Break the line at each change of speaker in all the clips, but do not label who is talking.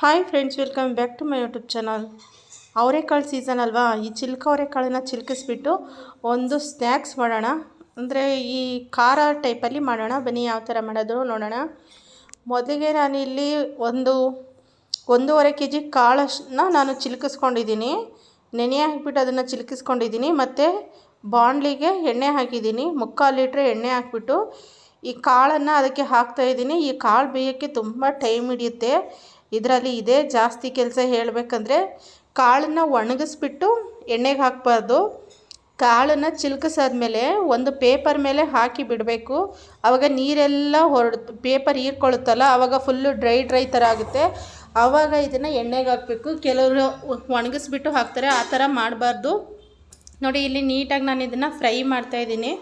Hi friends, welcome back to my YouTube channel. ಅವರೆಕಾಳು season ಅಲ್ವಾ? ಈ ಚಿಲ್ಕ ಅವರೆಕಾಳನ್ನು ಚಿಲ್ಕಿಸ್ಬಿಟ್ಟು ಒಂದು ಸ್ನ್ಯಾಕ್ಸ್ ಮಾಡೋಣ. ಅಂದರೆ ಈ ಖಾರ ಟೈಪಲ್ಲಿ ಮಾಡೋಣ. ಬನ್ನಿ ಯಾವ ಥರ ಮಾಡೋದು ನೋಡೋಣ. ಮೊದಲಿಗೆ ನಾನಿಲ್ಲಿ ಒಂದು, ಒಂದೂವರೆ ಕೆ ಜಿ ಕಾಳನ್ನ ನಾನು ಚಿಲ್ಕಿಸ್ಕೊಂಡಿದ್ದೀನಿ. ನೆನೆ ಹಾಕಿಬಿಟ್ಟು ಅದನ್ನು ಚಿಲ್ಕಿಸ್ಕೊಂಡಿದ್ದೀನಿ. ಮತ್ತು ಬಾಣಲಿಗೆ ಎಣ್ಣೆ ಹಾಕಿದ್ದೀನಿ. ಮುಕ್ಕಾಲು ಲೀಟ್ರ್ ಎಣ್ಣೆ ಹಾಕಿಬಿಟ್ಟು ಈ ಕಾಳನ್ನು ಅದಕ್ಕೆ ಹಾಕ್ತಾಯಿದ್ದೀನಿ ಈ ಕಾಳು ಬೇಯೋಕ್ಕೆ ತುಂಬ ಟೈಮ್ ಹಿಡಿಯುತ್ತೆ. ಇದರಲ್ಲಿ ಇದೇ ಜಾಸ್ತಿ ಕೆಲಸ ಹೇಳಬೇಕಂದ್ರೆ ಕಾಳನ್ನು ಒಣಗಿಸ್ಬಿಟ್ಟು ಎಣ್ಣೆಗೆ ಹಾಕಬಾರ್ದು. ಕಾಳನ್ನು ಚಿಲ್ಕಿಸಾದ್ಮೇಲೆ ಒಂದು ಪೇಪರ್ ಮೇಲೆ ಹಾಕಿ ಬಿಡಬೇಕು. ಆವಾಗ ನೀರೆಲ್ಲ ಹೊರಡು, ಪೇಪರ್ ಹೀರ್ಕೊಳ್ಳುತ್ತಲ್ಲ ಆವಾಗ ಫುಲ್ಲು ಡ್ರೈ ಡ್ರೈ ಥರ ಆಗುತ್ತೆ. ಆವಾಗ ಇದನ್ನು ಎಣ್ಣೆಗೆ ಹಾಕಬೇಕು. ಕೆಲವರು ಒಣಗಿಸ್ಬಿಟ್ಟು ಹಾಕ್ತಾರೆ, ಆ ಥರ ಮಾಡಬಾರ್ದು. ನೋಡಿ, ಇಲ್ಲಿ ನೀಟಾಗಿ ನಾನು ಇದನ್ನು ಫ್ರೈ ಮಾಡ್ತಾಯಿದ್ದೀನಿ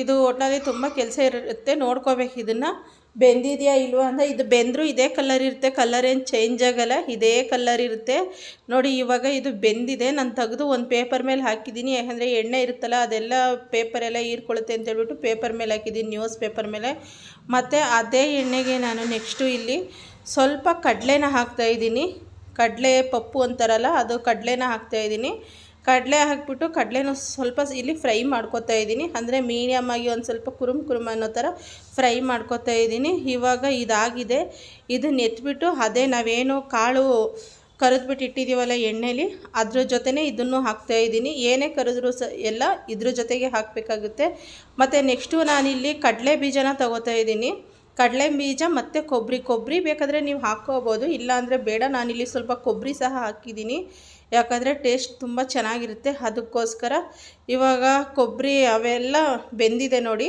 ಇದು ಒಟ್ಟಿನಲ್ಲಿ ತುಂಬ ಕೆಲಸ ಇರುತ್ತೆ, ನೋಡ್ಕೋಬೇಕು. ಇದನ್ನು ಬೆಂದಿದೆಯಾ ಇಲ್ವಾ ಅಂತ. ಇದು ಬೆಂದರೂ ಇದೇ ಕಲರ್ ಇರುತ್ತೆ ಕಲರ್ ಏನು ಚೇಂಜ್ ಆಗೋಲ್ಲ, ಇದೇ ಕಲರ್ ಇರುತ್ತೆ. ನೋಡಿ, ಇವಾಗ ಇದು ಬೆಂದಿದೆ, ನಾನು ತೆಗೆದು ಒಂದು ಪೇಪರ್ ಮೇಲೆ ಹಾಕಿದ್ದೀನಿ ಯಾಕಂದರೆ ಎಣ್ಣೆ ಇರುತ್ತಲ್ಲ, ಅದೆಲ್ಲ ಪೇಪರೆಲ್ಲ ಹೀರ್ಕೊಳ್ಳುತ್ತೆ ಅಂತ ಹೇಳ್ಬಿಟ್ಟು ಪೇಪರ್ ಮೇಲೆ ಹಾಕಿದ್ದೀನಿ ನ್ಯೂಸ್ ಪೇಪರ್ ಮೇಲೆ. ಮತ್ತು ಅದೇ ಎಣ್ಣೆಗೆ ನಾನು ನೆಕ್ಸ್ಟು ಇಲ್ಲಿ ಸ್ವಲ್ಪ ಕಡಲೆನ ಹಾಕ್ತಾಯಿದ್ದೀನಿ ಕಡಲೆ ಪಪ್ಪು ಅಂತಾರಲ್ಲ, ಅದು ಕಡಲೆನ ಹಾಕ್ತಾಯಿದ್ದೀನಿ ಕಡಲೆ ಹಾಕಿಬಿಟ್ಟು ಕಡಲೆನೂ ಸ್ವಲ್ಪ ಇಲ್ಲಿ ಫ್ರೈ ಮಾಡ್ಕೋತಾ ಇದ್ದೀನಿ. ಅಂದರೆ ಮೀಡಿಯಮ್ ಒಂದು ಸ್ವಲ್ಪ ಕುರುಮ್ ಕುರುಮ್ ಅನ್ನೋ ಥರ ಫ್ರೈ ಮಾಡ್ಕೊತಾ ಇದ್ದೀನಿ. ಇವಾಗ ಇದಾಗಿದೆ. ಇದನ್ನ ಎತ್ಬಿಟ್ಟು ಅದೇ ನಾವೇನು ಕಾಳು ಕರೆದ್ಬಿಟ್ಟು ಇಟ್ಟಿದ್ದೀವಲ್ಲ ಎಣ್ಣೆಲಿ, ಅದ್ರ ಜೊತೆನೇ ಇದನ್ನು ಹಾಕ್ತಾ ಇದ್ದೀನಿ. ಏನೇ ಕರೆದ್ರೂ ಸ ಎಲ್ಲ ಇದ್ರ ಜೊತೆಗೆ ಹಾಕಬೇಕಾಗುತ್ತೆ. ಮತ್ತು ನೆಕ್ಸ್ಟು ನಾನಿಲ್ಲಿ ಕಡಲೆ ಬೀಜನ ತೊಗೋತಾ ಇದ್ದೀನಿ. ಕಡಲೆ ಬೀಜ ಮತ್ತು ಕೊಬ್ಬರಿ. ಕೊಬ್ಬರಿ ಬೇಕಾದರೆ ನೀವು ಹಾಕ್ಕೋಬೋದು. ಇಲ್ಲಾಂದರೆ ಬೇಡ. ನಾನಿಲ್ಲಿ ಸ್ವಲ್ಪ ಕೊಬ್ಬರಿ ಸಹ ಹಾಕಿದ್ದೀನಿ. ಯಾಕಂದರೆ ಟೇಸ್ಟ್ ತುಂಬ ಚೆನ್ನಾಗಿರುತ್ತೆ. ಅದಕ್ಕೋಸ್ಕರ ಇವಾಗ ಕೊಬ್ಬರಿ ಅವೆಲ್ಲ ಬೆಂದಿದೆ ನೋಡಿ.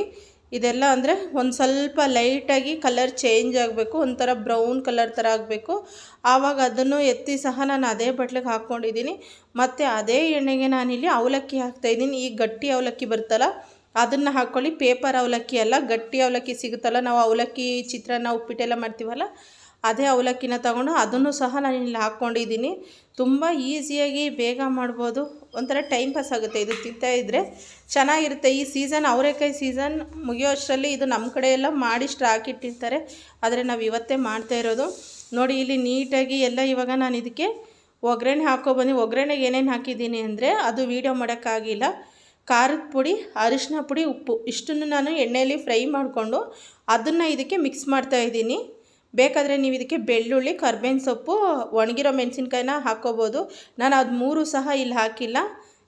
ಇದೆಲ್ಲ ಅಂದರೆ ಒಂದು ಸ್ವಲ್ಪ ಲೈಟಾಗಿ ಕಲರ್ ಚೇಂಜ್ ಆಗಬೇಕು. ಒಂಥರ ಬ್ರೌನ್ ಕಲರ್ ಥರ ಆಗಬೇಕು. ಆವಾಗ ಅದನ್ನು ಎತ್ತಿ ಸಹ ನಾನು ಅದೇ ಬಟ್ಲಿಗೆ ಹಾಕ್ಕೊಂಡಿದ್ದೀನಿ ಮತ್ತು ಅದೇ ಎಣ್ಣೆಗೆ ನಾನಿಲ್ಲಿ ಅವಲಕ್ಕಿ ಹಾಕ್ತಾಯಿದ್ದೀನಿ ಈ ಗಟ್ಟಿ ಅವಲಕ್ಕಿ ಬರ್ತಲ್ಲ ಅದನ್ನು ಹಾಕ್ಕೊಳ್ಳಿ ಪೇಪರ್ ಅವಲಕ್ಕಿ ಅಲ್ಲ, ಗಟ್ಟಿ ಅವಲಕ್ಕಿ ಸಿಗುತ್ತಲ್ಲ, ನಾವು ಅವಲಕ್ಕಿ ಚಿತ್ರಾನ್ನ, ಉಪ್ಪಿಟ್ಟೆಲ್ಲ ಮಾಡ್ತೀವಲ್ಲ, ಅದೇ ಅವಲಕ್ಕಿನ ತಗೊಂಡು ಅದನ್ನು ಸಹ ನಾನು ಇಲ್ಲಿ ಹಾಕ್ಕೊಂಡಿದ್ದೀನಿ. ತುಂಬ ಈಸಿಯಾಗಿ ಬೇಗ ಮಾಡ್ಬೋದು. ಒಂಥರ ಟೈಮ್ ಪಾಸ್ ಆಗುತ್ತೆ. ಇದು ತಿಂತಾ ಇದ್ದರೆ ಚೆನ್ನಾಗಿರುತ್ತೆ. ಈ ಸೀಸನ್, ಅವರೆಕಾಯಿ ಸೀಸನ್ ಮುಗಿಯೋ ಅಷ್ಟರಲ್ಲಿ ಇದು ನಮ್ಮ ಕಡೆ ಎಲ್ಲ ಮಾಡಿ ಸ್ಟಾಕ್ ಇಟ್ಟಿರ್ತಾರೆ. ಆದರೆ ನಾವು ಇವತ್ತೇ ಮಾಡ್ತಾ ಇರೋದು. ನೋಡಿ, ಇಲ್ಲಿ ನೀಟಾಗಿ ಎಲ್ಲ ಇವಾಗ ನಾನು ಇದಕ್ಕೆ ಒಗ್ಗರಣೆ ಹಾಕ್ಕೊಬಂದು ಒಗ್ಗರಣೆಗೆ ಏನೇನು ಹಾಕಿದ್ದೀನಿ ಅಂದರೆ ಅದು ವೀಡಿಯೋ ಮಾಡೋಕ್ಕಾಗಿಲ್ಲ. ಖಾರದ ಪುಡಿ, ಅರಿಶಿನ ಪುಡಿ, ಉಪ್ಪು ಇಷ್ಟನ್ನು ನಾನು ಎಣ್ಣೆಯಲ್ಲಿ ಫ್ರೈ ಮಾಡಿಕೊಂಡು ಅದನ್ನು ಇದಕ್ಕೆ ಮಿಕ್ಸ್ ಮಾಡ್ತಾ ಇದ್ದೀನಿ. ಬೇಕಾದರೆ ನೀವು ಇದಕ್ಕೆ ಬೆಳ್ಳುಳ್ಳಿ, ಕರ್ಬೇವಿನ ಸೊಪ್ಪು, ಒಣಗಿರೋ ಮೆಣಸಿನ್ಕಾಯಿನ ಹಾಕ್ಕೋಬೋದು. ನಾನು ಅದು ಮೂರು ಸಹ ಇಲ್ಲಿ ಹಾಕಿಲ್ಲ.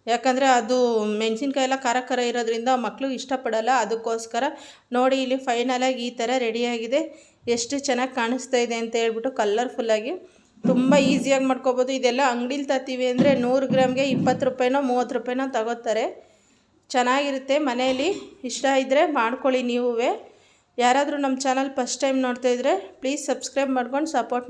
ಯಾಕಂದರೆ ಅದು ಮೆಣಸಿನ್ಕಾಯಿ ಎಲ್ಲ ಖಾರ ಖಾರ ಇರೋದ್ರಿಂದ ಮಕ್ಕಳು ಇಷ್ಟಪಡಲ್ಲ. ಅದಕ್ಕೋಸ್ಕರ ನೋಡಿ ಇಲ್ಲಿ ಫೈನಲಾಗಿ ಈ ಥರ ರೆಡಿಯಾಗಿದೆ ಎಷ್ಟು ಚೆನ್ನಾಗಿ ಕಾಣಿಸ್ತಾ ಇದೆ ಅಂತ ಹೇಳ್ಬಿಟ್ಟು ಕಲರ್ಫುಲ್ಲಾಗಿ ತುಂಬ ಈಸಿಯಾಗಿ ಮಾಡ್ಕೋಬೋದು. ಇದೆಲ್ಲ ಅಂಗಡೀಲಿ ತರ್ತೀವಿ ಅಂದರೆ ನೂರು ಗ್ರಾಮ್ಗೆ ಇಪ್ಪತ್ತು ರೂಪಾಯಿನೋ, ಮೂವತ್ತು ರೂಪಾಯಿನೋ ತಗೋತಾರೆ. ಚೆನ್ನಾಗಿರುತ್ತೆ ಮನೆಯಲ್ಲಿ. ಇಷ್ಟ ಇದ್ದರೆ ಮಾಡ್ಕೊಳ್ಳಿ ನೀವೇ ಯಾರಾದರೂ ನಮ್ಮ ಚಾನಲ್ ಫಸ್ಟ್ ಟೈಮ್ ನೋಡ್ತಾಯಿದ್ರೆ ಪ್ಲೀಸ್ ಸಬ್ಸ್ಕ್ರೈಬ್ ಮಾಡ್ಕೊಂಡು ಸಪೋರ್ಟ್